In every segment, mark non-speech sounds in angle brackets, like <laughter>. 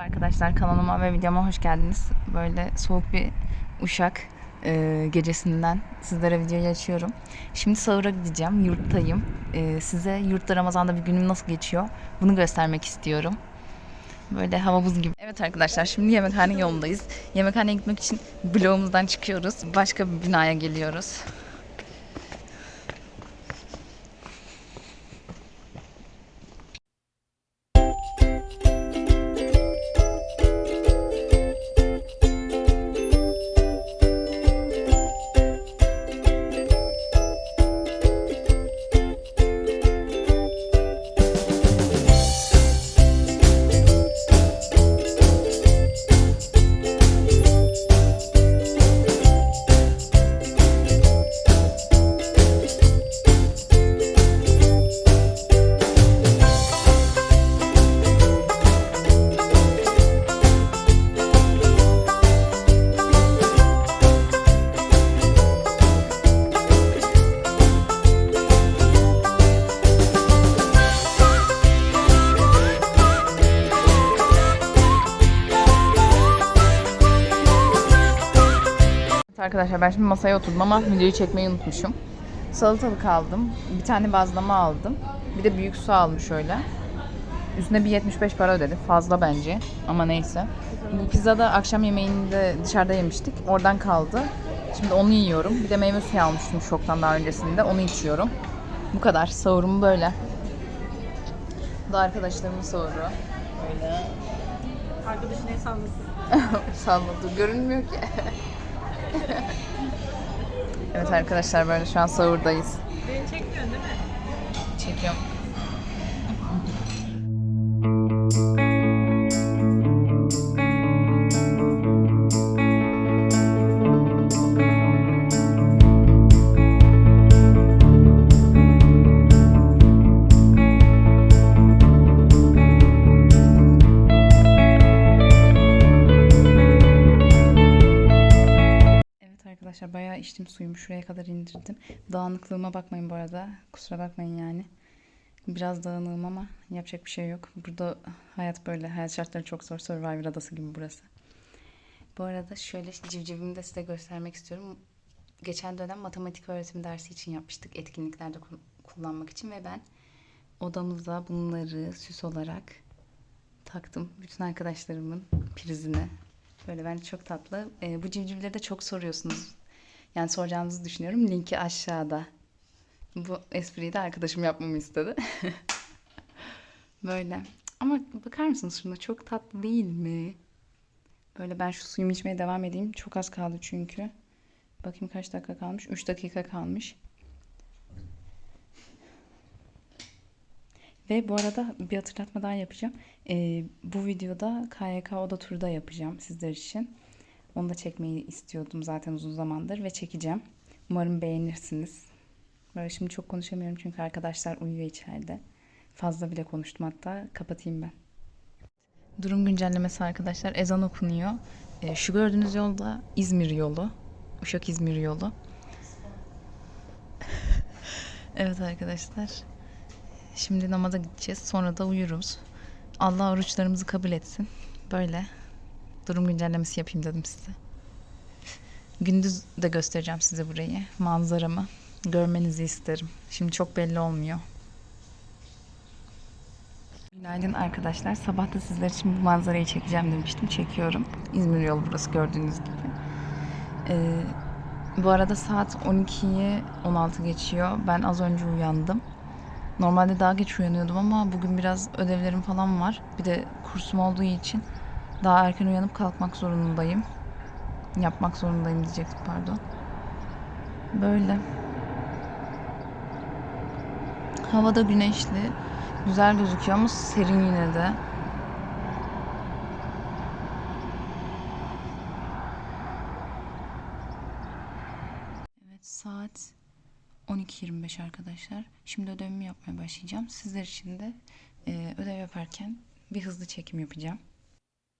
Arkadaşlar kanalıma ve videoma hoş geldiniz. Böyle soğuk bir Uşak e, gecesinden sizlere videoyu açıyorum. Şimdi sahura gideceğim. Yurttayım. E, size yurtta Ramazan'da bir günüm nasıl geçiyor bunu göstermek istiyorum. Böyle hava buz gibi. Evet arkadaşlar şimdi yemekhane yolundayız. Yemekhaneye gitmek için bloğumuzdan çıkıyoruz. Başka bir binaya geliyoruz. Arkadaşlar ben şimdi masaya oturdum ama videoyu çekmeyi unutmuşum. Salatalık aldım. Bir tane bazlama aldım. Bir de büyük su aldım şöyle. Üstüne bir 75 para ödedim. Fazla bence ama neyse. Bu pizza da akşam yemeğinde dışarıda yemiştik. Oradan kaldı. Şimdi onu yiyorum. Bir de meyve suyu almıştım şoktan daha öncesinde. Onu içiyorum. Bu kadar. Sahurum böyle. Bu da arkadaşlarımın sahuru. Böyle. Arkadaşın el sallasın. Salladı. Görünmüyor ki. <laughs> evet arkadaşlar böyle şu an sahurdayız. Beni çekmiyorsun değil mi? Çekiyorum. Şuraya kadar indirdim. Dağınıklığıma bakmayın bu arada. Kusura bakmayın yani. Biraz dağınığım ama yapacak bir şey yok. Burada hayat böyle. Hayat şartları çok zor. Survivor adası gibi burası. Bu arada şöyle civcivimi de size göstermek istiyorum. Geçen dönem matematik öğretimi dersi için yapmıştık. Etkinliklerde ku- kullanmak için ve ben odamıza bunları süs olarak taktım. Bütün arkadaşlarımın prizine. Böyle bence çok tatlı. Ee, bu civcivleri de çok soruyorsunuz. Yani soracağınızı düşünüyorum. Linki aşağıda. Bu espriyi de arkadaşım yapmamı istedi. <laughs> Böyle. Ama bakar mısınız şuna çok tatlı değil mi? Böyle ben şu suyumu içmeye devam edeyim. Çok az kaldı çünkü. Bakayım kaç dakika kalmış. 3 dakika kalmış. Ve bu arada bir hatırlatma daha yapacağım. Ee, bu videoda KYK Oda Tur'da yapacağım sizler için. Onu da çekmeyi istiyordum zaten uzun zamandır ve çekeceğim. Umarım beğenirsiniz. Böyle şimdi çok konuşamıyorum çünkü arkadaşlar uyuyor içeride. Fazla bile konuştum hatta. Kapatayım ben. Durum güncellemesi arkadaşlar. Ezan okunuyor. Ee, şu gördüğünüz yolda İzmir yolu. Uşak İzmir yolu. <laughs> evet arkadaşlar. Şimdi namaza gideceğiz. Sonra da uyuruz. Allah oruçlarımızı kabul etsin. Böyle durum güncellemesi yapayım dedim size. Gündüz de göstereceğim size burayı. Manzaramı. Görmenizi isterim. Şimdi çok belli olmuyor. Günaydın arkadaşlar. Sabah da sizler için bu manzarayı çekeceğim demiştim. Çekiyorum. İzmir yolu burası gördüğünüz gibi. Ee, bu arada saat 12'yi 16 geçiyor. Ben az önce uyandım. Normalde daha geç uyanıyordum ama bugün biraz ödevlerim falan var. Bir de kursum olduğu için daha erken uyanıp kalkmak zorundayım. Yapmak zorundayım diyecektim pardon. Böyle. Havada güneşli. Güzel gözüküyor ama serin yine de. Evet saat 12.25 arkadaşlar. Şimdi ödevimi yapmaya başlayacağım. Sizler için de e, ödev yaparken bir hızlı çekim yapacağım.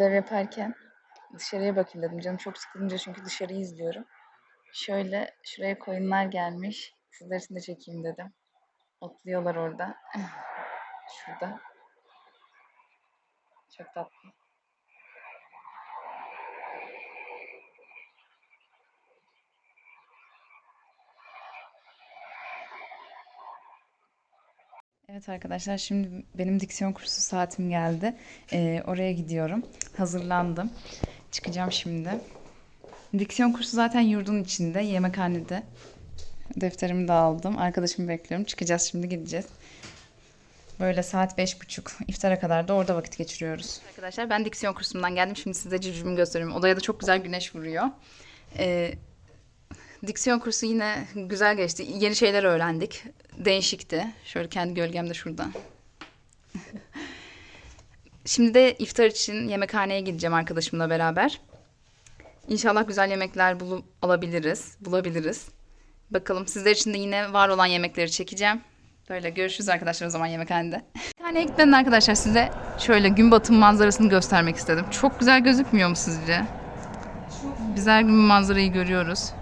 ödev yaparken dışarıya bakayım dedim. Canım çok sıkılınca çünkü dışarıyı izliyorum. Şöyle şuraya koyunlar gelmiş. Sizler için de çekeyim dedim. Otluyorlar orada. <clears throat> Şurada. Çok tatlı. Evet arkadaşlar şimdi benim diksiyon kursu saatim geldi. Ee, oraya gidiyorum. Hazırlandım. Çıkacağım şimdi. Diksiyon kursu zaten yurdun içinde, yemekhanede. Defterimi de aldım. Arkadaşımı bekliyorum. Çıkacağız şimdi gideceğiz. Böyle saat beş buçuk. iftara kadar da orada vakit geçiriyoruz. Arkadaşlar ben diksiyon kursundan geldim. Şimdi size civcivimi gösteriyorum. Odaya da çok güzel güneş vuruyor. Ee, diksiyon kursu yine güzel geçti. Yeni şeyler öğrendik. Değişikti. Şöyle kendi gölgem de şurada. <laughs> Şimdi de iftar için yemekhaneye gideceğim arkadaşımla beraber. İnşallah güzel yemekler bulup alabiliriz, bulabiliriz. Bakalım sizler için de yine var olan yemekleri çekeceğim. Böyle görüşürüz arkadaşlar o zaman yemekhanede. Yemekhaneye gitmeden arkadaşlar size şöyle gün batım manzarasını göstermek istedim. Çok güzel gözükmüyor mu sizce? Biz her gün manzarayı görüyoruz.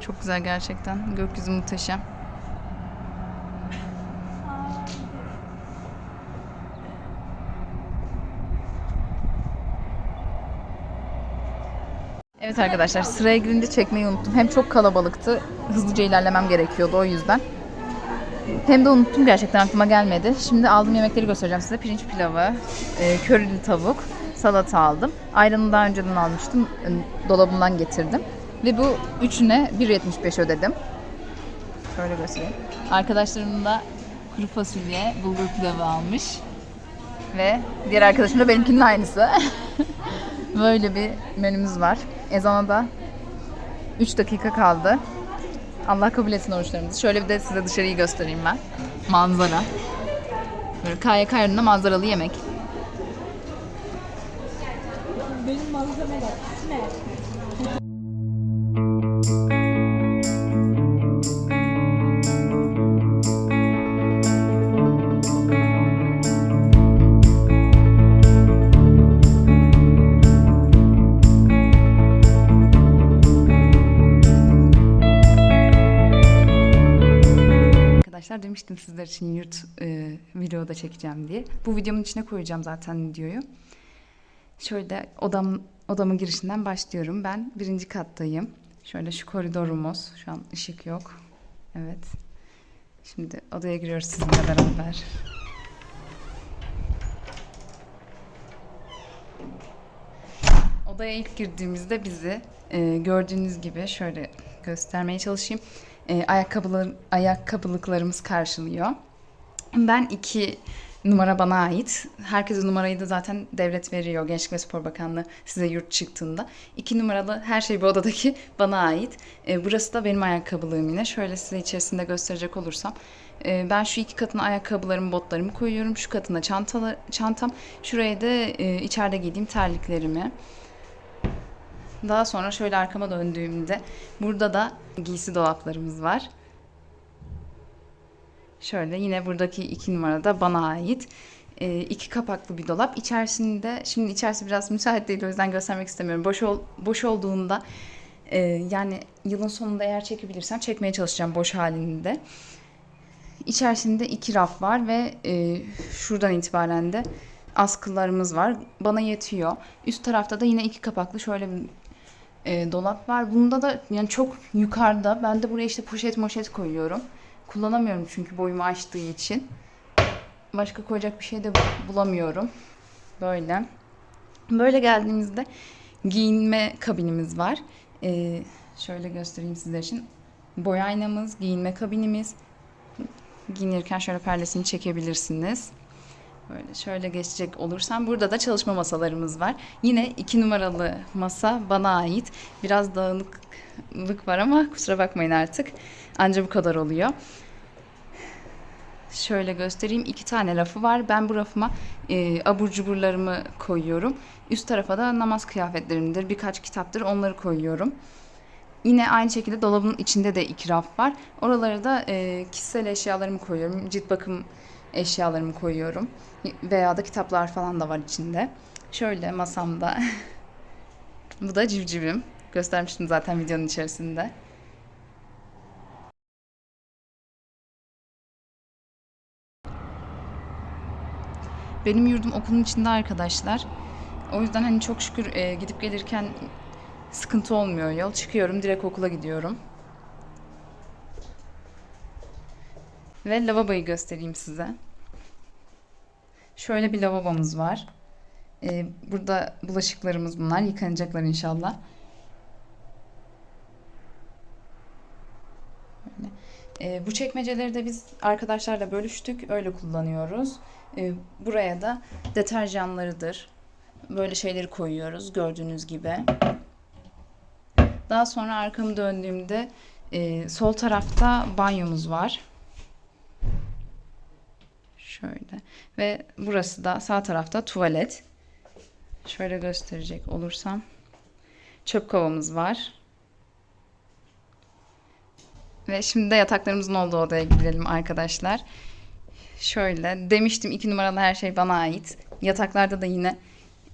Çok güzel gerçekten. Gökyüzü muhteşem. Evet arkadaşlar sıraya girince çekmeyi unuttum. Hem çok kalabalıktı. Hızlıca ilerlemem gerekiyordu o yüzden. Hem de unuttum gerçekten aklıma gelmedi. Şimdi aldığım yemekleri göstereceğim size. Pirinç pilavı, e, körili tavuk, salata aldım. Ayranı daha önceden almıştım. e, Dolabımdan getirdim. Ve bu üçüne 1.75 ödedim. Şöyle göstereyim. Arkadaşlarım da kuru fasulye, bulgur pilavı almış. Ve diğer arkadaşım da benimkinin aynısı. <laughs> Böyle bir menümüz var. Ezana da 3 dakika kaldı. Allah kabul etsin oruçlarımızı. Şöyle bir de size dışarıyı göstereyim ben. Manzara. Böyle KYK yardımında manzaralı yemek. Benim malzemeler. Ne? Demiştim sizler için yurt e, videoda çekeceğim diye. Bu videomun içine koyacağım zaten videoyu. Şöyle odam odamın girişinden başlıyorum. Ben birinci kattayım. Şöyle şu koridorumuz. Şu an ışık yok. Evet. Şimdi odaya giriyoruz sizinle beraber. Odaya ilk girdiğimizde bizi e, gördüğünüz gibi şöyle göstermeye çalışayım. E, ayakkabılar, ayakkabılıklarımız karşılıyor. Ben iki numara bana ait. Herkese numarayı da zaten devlet veriyor. Gençlik ve Spor Bakanlığı size yurt çıktığında. İki numaralı her şey bu odadaki <laughs> bana ait. E, burası da benim ayakkabılığım yine. Şöyle size içerisinde gösterecek olursam. e, ben şu iki katına ayakkabılarımı, botlarımı koyuyorum. Şu katına çantalı, çantam. Şuraya da e, içeride giydiğim terliklerimi. Daha sonra şöyle arkama döndüğümde burada da giysi dolaplarımız var. Şöyle yine buradaki iki numarada bana ait. Ee, iki kapaklı bir dolap. İçerisinde şimdi içerisi biraz müsait değil o yüzden göstermek istemiyorum. Boş ol, boş olduğunda e, yani yılın sonunda eğer çekebilirsem çekmeye çalışacağım boş halinde. İçerisinde iki raf var ve e, şuradan itibaren de askılarımız var. Bana yetiyor. Üst tarafta da yine iki kapaklı şöyle e, dolap var. Bunda da yani çok yukarıda. Ben de buraya işte poşet moşet koyuyorum. Kullanamıyorum çünkü boyumu aştığı için. Başka koyacak bir şey de bulamıyorum. Böyle. Böyle geldiğimizde giyinme kabinimiz var. E, şöyle göstereyim sizler için. Boy aynamız, giyinme kabinimiz. Giyinirken şöyle perdesini çekebilirsiniz. Böyle şöyle geçecek olursam burada da çalışma masalarımız var. Yine iki numaralı masa bana ait. Biraz dağınıklık var ama kusura bakmayın artık. Anca bu kadar oluyor. Şöyle göstereyim. iki tane rafı var. Ben bu rafıma e, abur cuburlarımı koyuyorum. Üst tarafa da namaz kıyafetlerimdir, birkaç kitaptır onları koyuyorum. Yine aynı şekilde dolabın içinde de iki raf var. Oralara da e, kişisel eşyalarımı koyuyorum. Cilt bakım eşyalarımı koyuyorum. Veya da kitaplar falan da var içinde. Şöyle masamda. <laughs> Bu da civcivim. Göstermiştim zaten videonun içerisinde. Benim yurdum okulun içinde arkadaşlar. O yüzden hani çok şükür e, gidip gelirken sıkıntı olmuyor yol. Çıkıyorum direkt okula gidiyorum. Ve lavaboyu göstereyim size. Şöyle bir lavabomuz var. Ee, burada bulaşıklarımız bunlar. Yıkanacaklar inşallah. Böyle. Ee, bu çekmeceleri de biz arkadaşlarla bölüştük. Öyle kullanıyoruz. Ee, buraya da deterjanlarıdır. Böyle şeyleri koyuyoruz gördüğünüz gibi. Daha sonra arkamı döndüğümde e, sol tarafta banyomuz var. Şöyle. Ve burası da sağ tarafta tuvalet. Şöyle gösterecek olursam. Çöp kovamız var. Ve şimdi de yataklarımızın olduğu odaya gidelim arkadaşlar. Şöyle demiştim iki numaralı her şey bana ait. Yataklarda da yine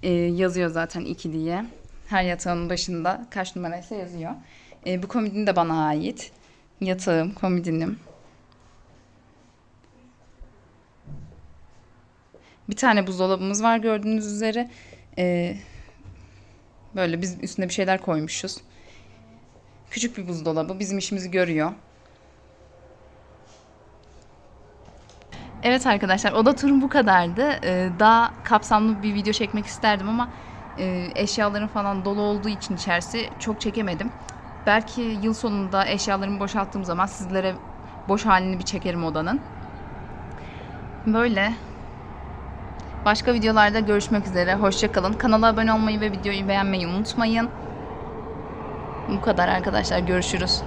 e, yazıyor zaten iki diye. Her yatağın başında kaç numaraysa yazıyor. E, bu komodin de bana ait. Yatağım, komodinim. Bir tane buzdolabımız var gördüğünüz üzere. Ee, böyle biz üstüne bir şeyler koymuşuz. Küçük bir buzdolabı bizim işimizi görüyor. Evet arkadaşlar oda turum bu kadardı. Ee, daha kapsamlı bir video çekmek isterdim ama e, eşyaların falan dolu olduğu için içerisi çok çekemedim. Belki yıl sonunda eşyalarımı boşalttığım zaman sizlere boş halini bir çekerim odanın. Böyle. Başka videolarda görüşmek üzere. Hoşçakalın. Kanala abone olmayı ve videoyu beğenmeyi unutmayın. Bu kadar arkadaşlar. Görüşürüz.